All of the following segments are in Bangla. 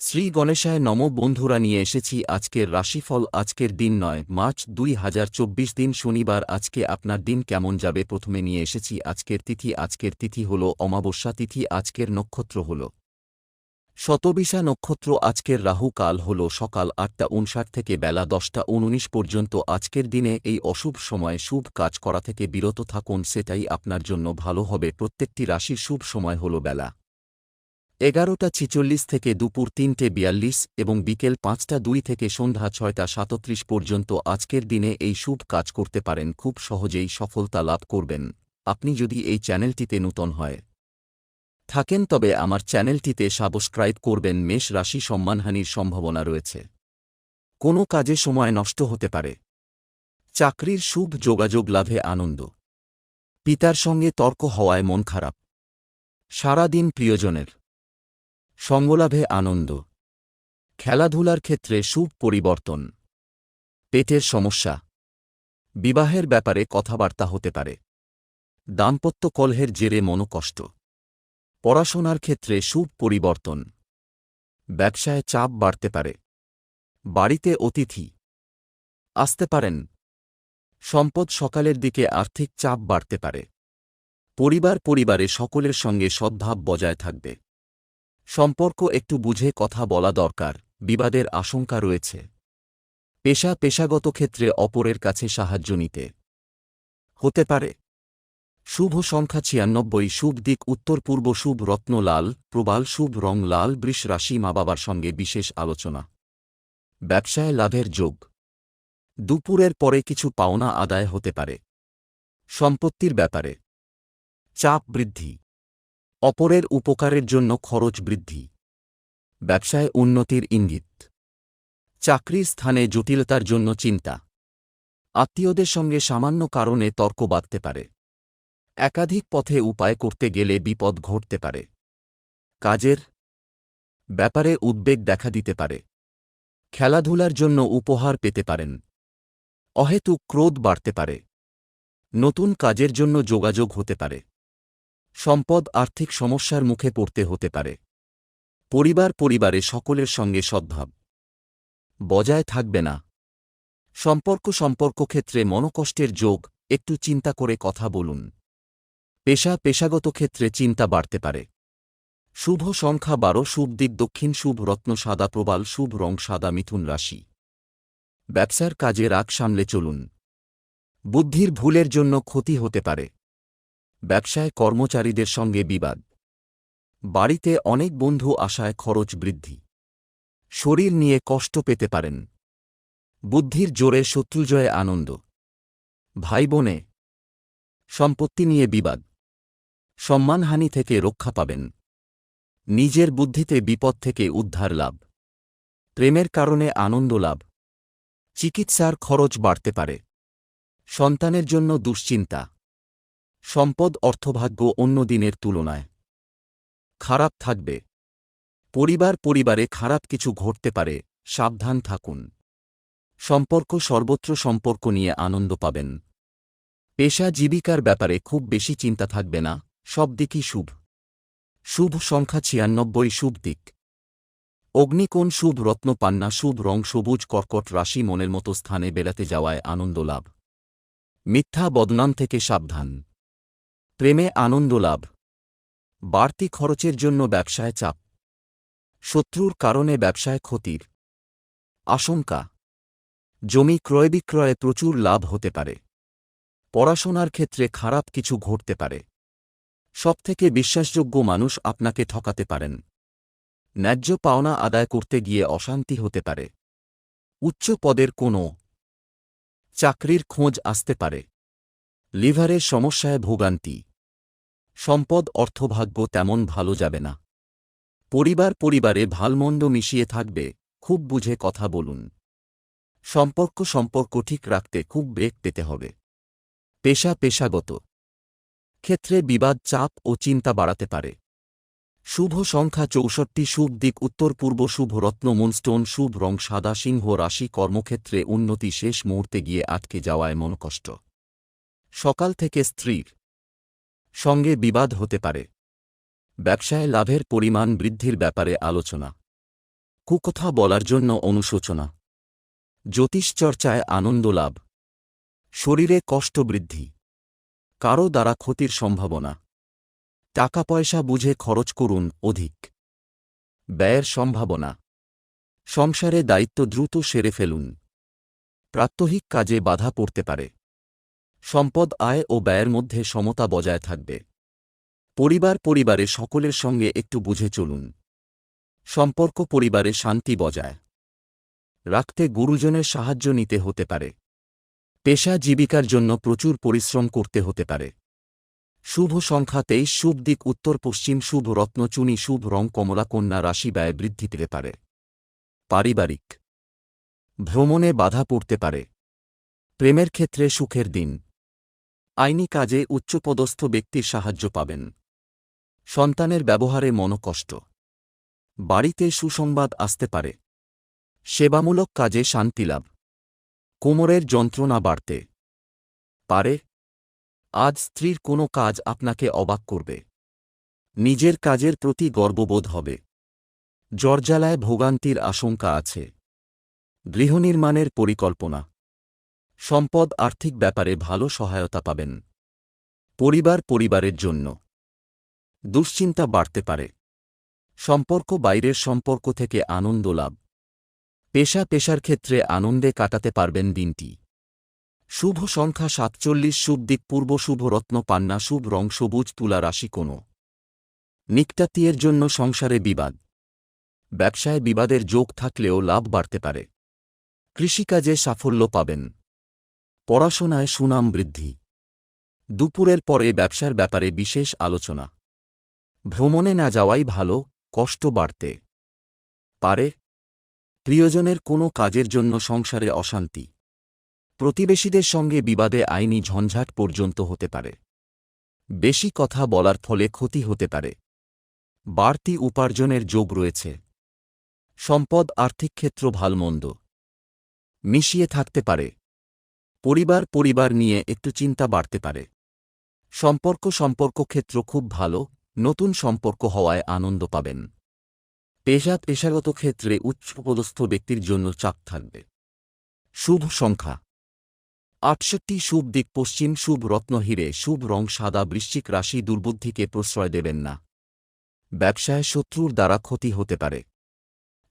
শ্রী গণেশায় নম বন্ধুরা, নিয়ে এসেছি আজকের রাশিফল। আজকের দিন নয়, মার্চ দুই হাজার চব্বিশ দিন শনিবার। আজকে আপনার দিন কেমন যাবে? প্রথমে নিয়ে এসেছি আজকের তিথি। আজকের তিথি হল অমাবস্যা তিথি, আজকের নক্ষত্র হল শতবিশা নক্ষত্র। আজকের রাহু কাল হল সকাল আটটা উনষাট থেকে বেলা দশটা উননিশ পর্যন্ত। আজকের দিনে এই অশুভ সময়ে শুভ কাজ করা থেকে বিরত থাকুন, সেটাই আপনার জন্য ভালো হবে। প্রত্যেকটি রাশির শুভ সময় হল বেলা। এগারোটা ছিচল্লিশ থেকে দুপুর তিনটে বিয়াল্লিশ এবং বিকেল পাঁচটা দুই থেকে সন্ধ্যা ছয়টা সাতত্রিশ পর্যন্ত আজকের দিনে এই শুভ কাজ করতে পারেন, খুব সহজেই সফলতা লাভ করবেন। আপনি যদি এই চ্যানেলটিতে নূতন হয়, থাকেন তবে আমার চ্যানেলটিতে সাবস্ক্রাইব করবেন, মেষ রাশি সম্মানহানির সম্ভাবনা রয়েছে। কোনো কাজে সময় নষ্ট হতে পারে। চাকরির শুভ যোগাযোগ লাভে আনন্দ। পিতার সঙ্গে তর্ক হওয়ায় মন খারাপ। সারাদিন প্রিয়জনের সঙ্গলাভে আনন্দ। খেলাধুলার ক্ষেত্রে শুভ পরিবর্তন। পেটের সমস্যা। বিবাহের ব্যাপারে কথাবার্তা হতে পারে। দাম্পত্য কলহের জেরে মনোকষ্ট। পড়াশোনার ক্ষেত্রে শুভ পরিবর্তন। ব্যবসায় চাপ বাড়তে পারে। বাড়িতে অতিথি। আসতে পারেন। সম্পদ সকালের দিকে আর্থিক চাপ বাড়তে পারে। পরিবার পরিবারে সকলের সঙ্গে সদ্ভাব বজায় থাকবে। সম্পর্ক একটু বুঝে কথা বলা দরকার, বিবাদের আশঙ্কা রয়েছে। পেশা পেশাগত ক্ষেত্রে অপরের কাছে সাহায্য নিতে। হতে পারে। শুভ সংখ্যা ছিয়ানব্বই, শুভ দিক উত্তর পূর্ব, শুভ রত্ন লাল, প্রবাল, শুভ রং লাল, বৃষ রাশি মা বাবার সঙ্গে বিশেষ আলোচনা। ব্যবসায় লাভের যোগ। দুপুরের পরে কিছু পাওনা আদায় হতে পারে। সম্পত্তির ব্যাপারে। চাপ বৃদ্ধি। অপরের উপকারের জন্য খরচ বৃদ্ধি। ব্যবসায় উন্নতির ইঙ্গিত। চাকরির স্থানে জটিলতার জন্য চিন্তা। আত্মীয়দের সঙ্গে সামান্য কারণে তর্ক বাঁধতে পারে। একাধিক পথে উপায় করতে গেলে বিপদ ঘটতে পারে। কাজের ব্যাপারে উদ্বেগ দেখা দিতে পারে। খেলাধুলার জন্য উপহার পেতে পারেন। অহেতুক ক্রোধ বাড়তে পারে। নতুন কাজের জন্য যোগাযোগ হতে পারে। সম্পদ আর্থিক সমস্যার মুখে পড়তে হতে পারে। পরিবার পরিবারে সকলের সঙ্গে সদ্ভাব। বজায় থাকবে না। সম্পর্ক সম্পর্ক ক্ষেত্রে মনকষ্টের যোগ, একটু চিন্তা করে কথা বলুন। পেশা পেশাগত ক্ষেত্রে চিন্তা বাড়তে পারে। শুভ সংখ্যা বারো, শুভ দিক দক্ষিণ, শুভ রত্ন সাদা প্রবাল, শুভ রং সাদা মিথুন রাশি। ব্যবসার কাজে রাগ সামলে চলুন। বুদ্ধির ভুলের জন্য ক্ষতি হতে পারে। ব্যবসায় কর্মচারীদের সঙ্গে বিবাদ। বাড়িতে অনেক বন্ধু আশায় খরচ বৃদ্ধি। শরীর নিয়ে কষ্ট পেতে পারেন। বুদ্ধির জোরে শত্রুজয়ে আনন্দ। ভাই বোনে সম্পত্তি নিয়ে বিবাদ। সম্মানহানি থেকে রক্ষা পাবেন। নিজের বুদ্ধিতে বিপদ থেকে উদ্ধার লাভ। প্রেমের কারণে আনন্দ লাভ। চিকিৎসার খরচ বাড়তে পারে। সন্তানের জন্য দুশ্চিন্তা। সম্পদ অর্থভাগ্য অন্য দিনের তুলনায় খারাপ থাকবে। পরিবার পরিবারে খারাপ কিছু ঘটতে পারে, সাবধান থাকুন। সম্পর্ক সর্বত্র সম্পর্ক নিয়ে আনন্দ পাবেন। পেশা জীবিকার ব্যাপারে খুব বেশি চিন্তা থাকবে না, সব দিকই শুভ। শুভ সংখ্যা ছিয়ানব্বই, শুভ দিক। অগ্নিকোণ শুভ রত্ন পান্না, শুভ রং সবুজ কর্কট রাশি মনের মতো স্থানে বেড়াতে যাওয়ায় আনন্দ লাভ। মিথ্যা বদনাম থেকে সাবধান। প্রেমে আনন্দ লাভ। বাড়তি খরচের জন্য ব্যবসায় চাপ। শত্রুর কারণে ব্যবসায় ক্ষতির। আশঙ্কা। জমি ক্রয় বিক্রয়ে প্রচুর লাভ হতে পারে। পড়াশোনার ক্ষেত্রে খারাপ কিছু ঘটতে পারে। সবথেকে বিশ্বাসযোগ্য মানুষ আপনাকে ঠকাতে পারেন। ন্যায্য পাওনা আদায় করতে গিয়ে অশান্তি হতে পারে। উচ্চ পদের কোনো চাকরির খোঁজ আসতে পারে। লিভারের সমস্যায় ভোগান্তি। সম্পদ, অর্থভাগ্য তেমন ভালো যাবে না। পরিবার পরিবারে ভালমন্দ মিশিয়ে থাকবে, খুব বুঝে কথা বলুন। সম্পর্ক সম্পর্ক ঠিক রাখতে খুব বেগ পেতে হবে। পেশা পেশাগত। ক্ষেত্রে বিবাদ, চাপ ও চিন্তা বাড়াতে পারে। শুভ সংখ্যা চৌষট্টি, শুভ দিক, উত্তর পূর্ব শুভ রত্ন, মুনস্টোন, শুভ রং, সাদা সিংহ রাশি, কর্মক্ষেত্রে উন্নতি, শেষ মুহূর্তে গিয়ে আটকে যাওয়ায় মনকষ্ট। সকাল থেকে স্ত্রীর সঙ্গে বিবাদ হতে পারে। ব্যবসায় লাভের পরিমাণ বৃদ্ধির ব্যাপারে আলোচনা। কুকথা বলার জন্য অনুশোচনা। জ্যোতিষচর্চায় আনন্দ লাভ। শরীরে কষ্ট বৃদ্ধি। কারও দ্বারা ক্ষতির সম্ভাবনা। টাকা পয়সা বুঝে খরচ করুন অধিক। ব্যয়ের সম্ভাবনা। সংসারে দায়িত্ব দ্রুত সেরে ফেলুন। প্রাত্যহিক কাজে বাধা পড়তে পারে। সম্পদ, আয় ও ব্যয়ের মধ্যে সমতা বজায় থাকবে। পরিবার পরিবারে সকলের সঙ্গে একটু বুঝে চলুন। সম্পর্ক পরিবারে শান্তি বজায়। রাখতে গুরুজনের সাহায্য নিতে হতে পারে। পেশা জীবিকার জন্য প্রচুর পরিশ্রম করতে হতে পারে। শুভ সংখ্যা তেইশ, শুভ দিক উত্তর পশ্চিম, শুভ রত্নচুনি শুভ রং কমলা, কন্যা রাশি ব্যয় বৃদ্ধি পেতে পারে। পারিবারিক ভ্রমণে বাধা পড়তে পারে। প্রেমের ক্ষেত্রে সুখের দিন। আইনি কাজে উচ্চপদস্থ ব্যক্তির সাহায্য পাবেন। সন্তানের ব্যবহারে মনকষ্ট। বাড়িতে সুসংবাদ আসতে পারে। সেবামূলক কাজে শান্তিলাভ কোমরের যন্ত্রণা বাড়তে। পারে। আজ স্ত্রীর কোনো কাজ আপনাকে অবাক করবে। নিজের কাজের প্রতি গর্ববোধ হবে। জর্জালায় ভোগান্তির আশঙ্কা আছে। গৃহনির্মাণের পরিকল্পনা। সম্পদ আর্থিক ব্যাপারে ভালো সহায়তা পাবেন। পরিবার পরিবারের জন্য। দুশ্চিন্তা বাড়তে পারে। সম্পর্ক বাইরের সম্পর্ক থেকে আনন্দ লাভ। পেশা পেশার ক্ষেত্রে আনন্দে কাটাতে পারবেন দিনটি। শুভ সংখ্যা সাতচল্লিশ, শুভ দিক পূর্ব, শুভ রত্ন, পান্না, শুভ রং, সবুজ, তুলা রাশি কোনো। নিকটাতিয়ের জন্য সংসারে বিবাদ। ব্যবসায় বিবাদের যোগ থাকলেও লাভ বাড়তে পারে। কৃষিকাজে সাফল্য পাবেন। পড়াশোনায় সুনাম বৃদ্ধি। দুপুরের পরে ব্যবসার ব্যাপারে বিশেষ আলোচনা। ভ্রমণে না যাওয়াই ভালো, কষ্ট বাড়তে। পারে। প্রিয়জনের কোনো কাজের জন্য সংসারে অশান্তি। প্রতিবেশীদের সঙ্গে বিবাদে আইনি ঝঞ্ঝাট পর্যন্ত হতে পারে। বেশি কথা বলার ফলে ক্ষতি হতে পারে। বাড়তি উপার্জনের যোগ রয়েছে। সম্পদ, আর্থিক ক্ষেত্র ভালমন্দ। মিশিয়ে থাকতে পারে। পরিবার পরিবার নিয়ে একটু চিন্তা বাড়তে পারে। সম্পর্ক সম্পর্ক ক্ষেত্র খুব ভালো, নতুন সম্পর্ক হওয়ায় আনন্দ পাবেন। পেশা পেশাগত ক্ষেত্রে উচ্চপদস্থ ব্যক্তির জন্য চাপ থাকবে। শুভ সংখ্যা। আটষট্টি শুভ দিক পশ্চিম শুভ রত্ন হিরে, শুভ রং সাদা বৃশ্চিক রাশি দুর্বুদ্ধিকে প্রশ্রয় দেবেন না। ব্যবসায় শত্রুর দ্বারা ক্ষতি হতে পারে।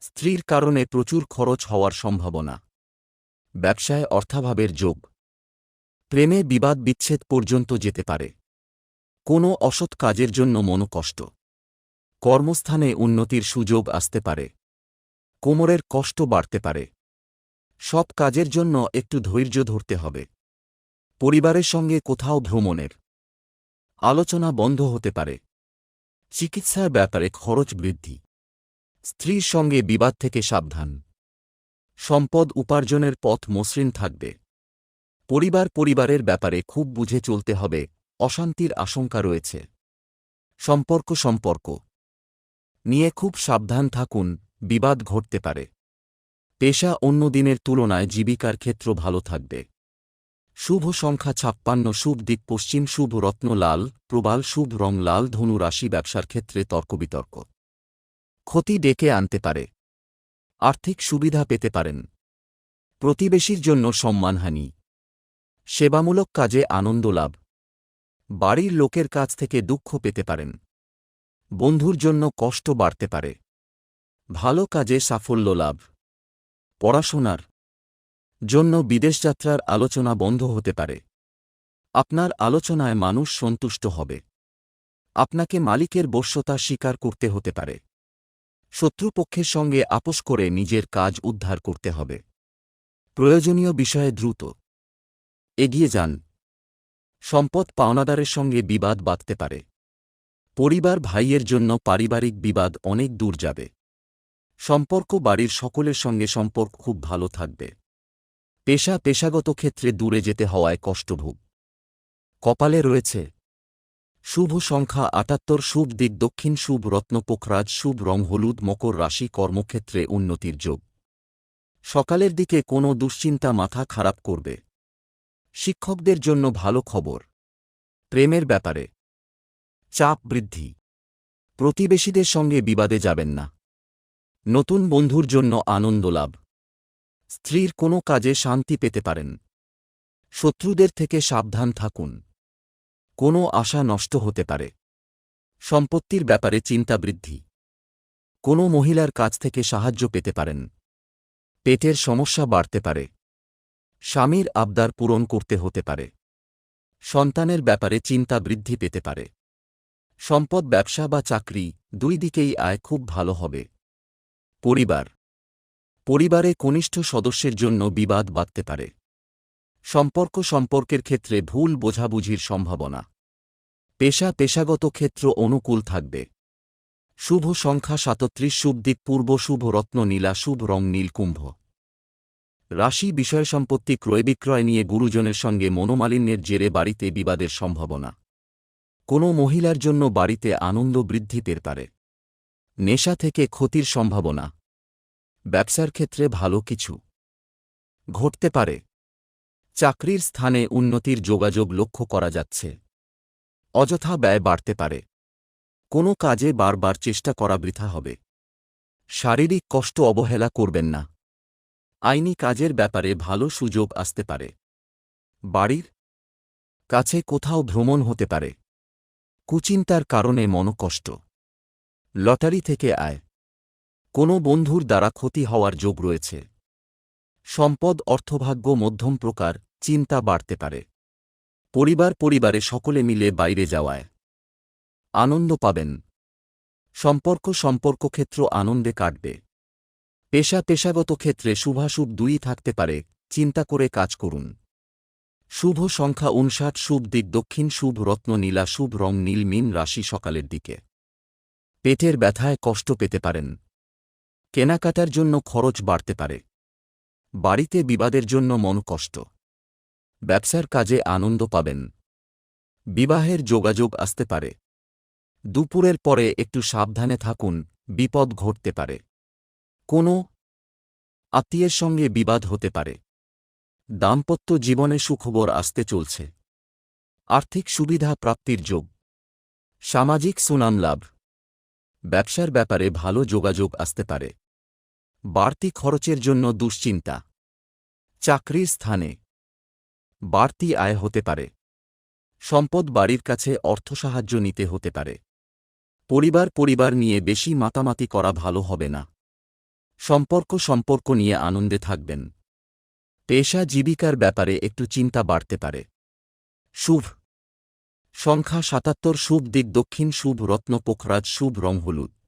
স্ত্রীর কারণে প্রচুর খরচ হওয়ার সম্ভাবনা। ব্যবসায় অর্থাভাবের যোগ। প্রেমে বিবাদ বিচ্ছেদ পর্যন্ত যেতে পারে। কোনো অসৎ কাজের জন্য মনোকষ্ট কর্মস্থানে উন্নতির সুযোগ আসতে পারে। কোমরের কষ্ট বাড়তে পারে। সব কাজের জন্য একটু ধৈর্য ধরতে হবে। পরিবারের সঙ্গে কোথাও ভ্রমণের আলোচনা বন্ধ হতে পারে। চিকিৎসার ব্যাপারে খরচ বৃদ্ধি। স্ত্রীর সঙ্গে বিবাদ থেকে সাবধান। সম্পদ উপার্জনের পথ মসৃণ থাকবে। পরিবার পরিবারের ব্যাপারে খুব বুঝে চলতে হবে, অশান্তির আশঙ্কা রয়েছে। সম্পর্ক সম্পর্ক। নিয়ে খুব সাবধান থাকুন, বিবাদ ঘটতে পারে। পেশা অন্য দিনের তুলনায় জীবিকার ক্ষেত্র ভালো থাকবে। শুভ সংখ্যা ছাপ্পান্ন, শুভ দিক পশ্চিম, শুভ রত্ন লাল, প্রবাল, শুভ রং লাল ধনু রাশি ব্যবসার ক্ষেত্রে তর্কবিতর্ক। ক্ষতি ডেকে আনতে পারে। আর্থিক সুবিধা পেতে পারেন। প্রতিবেশীর জন্য সম্মানহানি। সেবামূলক কাজে আনন্দ লাভ। বাড়ির লোকের কাছ থেকে দুঃখ পেতে পারেন। বন্ধুর জন্য কষ্ট বাড়তে পারে। ভালো কাজে সাফল্য লাভ। পড়াশোনার জন্য বিদেশযাত্রার আলোচনা বন্ধ হতে পারে। আপনার আলোচনায় মানুষ সন্তুষ্ট হবে। আপনাকে মালিকের বশ্যতা স্বীকার করতে হতে পারে। শত্রুপক্ষের সঙ্গে আপোষ করে নিজের কাজ উদ্ধার করতে হবে। প্রয়োজনীয় বিষয়ে দ্রুত। এগিয়ে যান। সম্পদ পাওনাদারের সঙ্গে বিবাদ বাঁধতে পারে। পরিবার ভাইয়ের জন্য পারিবারিক বিবাদ অনেক দূর যাবে। সম্পর্ক বাড়ির সকলের সঙ্গে সম্পর্ক খুব ভালো থাকবে। পেশা পেশাগত ক্ষেত্রে দূরে যেতে হওয়ায় কষ্টভোগ। কপালে রয়েছে শুভ সংখ্যা আটাত্তর, শুভ দিক দক্ষিণ, শুভ রত্ন পোখরাজ, শুভ রং হলুদ, মকর রাশি, কর্মক্ষেত্রে উন্নতির যোগ। সকালের দিকে কোনো দুশ্চিন্তা মাথা খারাপ করবে। শিক্ষকদের জন্য ভালো খবর। প্রেমের ব্যাপারে। চাপ বৃদ্ধি। প্রতিবেশীদের সঙ্গে বিবাদে যাবেন না। নতুন বন্ধুর জন্য আনন্দ লাভ। স্ত্রীর কোনো কাজে শান্তি পেতে পারেন। শত্রুদের থেকে সাবধান থাকুন। কোনো আশা নষ্ট হতে পারে। সম্পত্তির ব্যাপারে চিন্তা বৃদ্ধি। কোনো মহিলার কাছ থেকে সাহায্য পেতে পারেন। পেটের সমস্যা বাড়তে পারে। স্বামীর আবদার পূরণ করতে হতে পারে। সন্তানের ব্যাপারে চিন্তা বৃদ্ধি পেতে পারে। সম্পদ, ব্যবসা বা চাকরি দুই দিকেই আয় খুব ভালো হবে। পরিবার। পরিবারে কনিষ্ঠ সদস্যের জন্য বিবাদ বাড়তে পারে। সম্পর্ক সম্পর্কের ক্ষেত্রে ভুল বোঝাবুঝির সম্ভাবনা। পেশা পেশাগত ক্ষেত্র অনুকূল থাকবে। শুভ সংখ্যা সাতত্রিশ, শুভ দিক পূর্ব, শুভ রত্ন নীলা, শুভ রং নীলকুম্ভ রাশি বিষয় সম্পত্তি ক্রয় বিক্রয় নিয়ে গুরুজনের সঙ্গে মনোমালিন্যের জেরে বাড়িতে বিবাদের সম্ভাবনা। কোনো মহিলার জন্য বাড়িতে আনন্দ বৃদ্ধি পেতে পারে। নেশা থেকে ক্ষতির সম্ভাবনা। ব্যবসার ক্ষেত্রে ভালো কিছু। ঘটতে পারে। চাকরির স্থানে উন্নতির যোগাযোগ লক্ষ্য করা যাচ্ছে। অযথা ব্যয় বাড়তে পারে। কোনো কাজে বারবার চেষ্টা করা বৃথা হবে। শারীরিক কষ্ট অবহেলা করবেন না। আইনি কাজের ব্যাপারে ভালো সুযোগ আসতে পারে। বাড়ির কাছে কোথাও ভ্রমণ হতে পারে। কুচিন্তার কারণে মনকষ্ট। লটারি থেকে আয়। কোনো বন্ধুর দ্বারা ক্ষতি হওয়ার যোগ রয়েছে। সম্পদ অর্থভাগ্য মধ্যম প্রকার। চিন্তা বাড়তে পারে। পরিবার পরিবারে সকলে মিলে বাইরে যাওয়ায়। আনন্দ পাবেন। সম্পর্ক সম্পর্ক ক্ষেত্র আনন্দে কাটবে। পেশা পেশাগত ক্ষেত্রে শুভাশুভ দুই থাকতে পারে, চিন্তা করে কাজ করুন। শুভ সংখ্যা উনষাট, শুভ দিক দক্ষিণ, শুভ রত্ন নীলা, শুভ রং নীল, মিন রাশি সকালের দিকে। পেটের ব্যথায় কষ্ট পেতে পারেন। কেনাকাটার জন্য খরচ বাড়তে পারে। বাড়িতে বিবাদের জন্য মন কষ্ট ব্যবসার কাজে আনন্দ পাবেন। বিবাহের যোগাযোগ আসতে পারে। দুপুরের পরে একটু সাবধানে থাকুন, বিপদ ঘটতে পারে। কোনো আত্মীয়ের সঙ্গে বিবাদ হতে পারে। দাম্পত্য জীবনে সুখবর আসতে চলছে। আর্থিক সুবিধা প্রাপ্তির যোগ। সামাজিক সুনাম লাভ। ব্যবসার ব্যাপারে ভালো যোগাযোগ আসতে পারে। বাড়তি খরচের জন্য দুশ্চিন্তা। চাকরির স্থানে বাড়তি আয় হতে পারে। সম্পদ বাড়ির কাছে অর্থ সাহায্য নিতে হতে পারে। পরিবার পরিবার নিয়ে বেশি মাতামাতি করা ভালো হবে না। সম্পর্ক সম্পর্ক নিয়ে আনন্দে থাকবেন। পেশা জীবিকার ব্যাপারে একটু চিন্তা বাড়তে পারে। শুভ। সংখ্যা সাতাত্তর শুভ দিক দক্ষিণ শুভ রত্ন পোখরাজ শুভ রং হলুদ।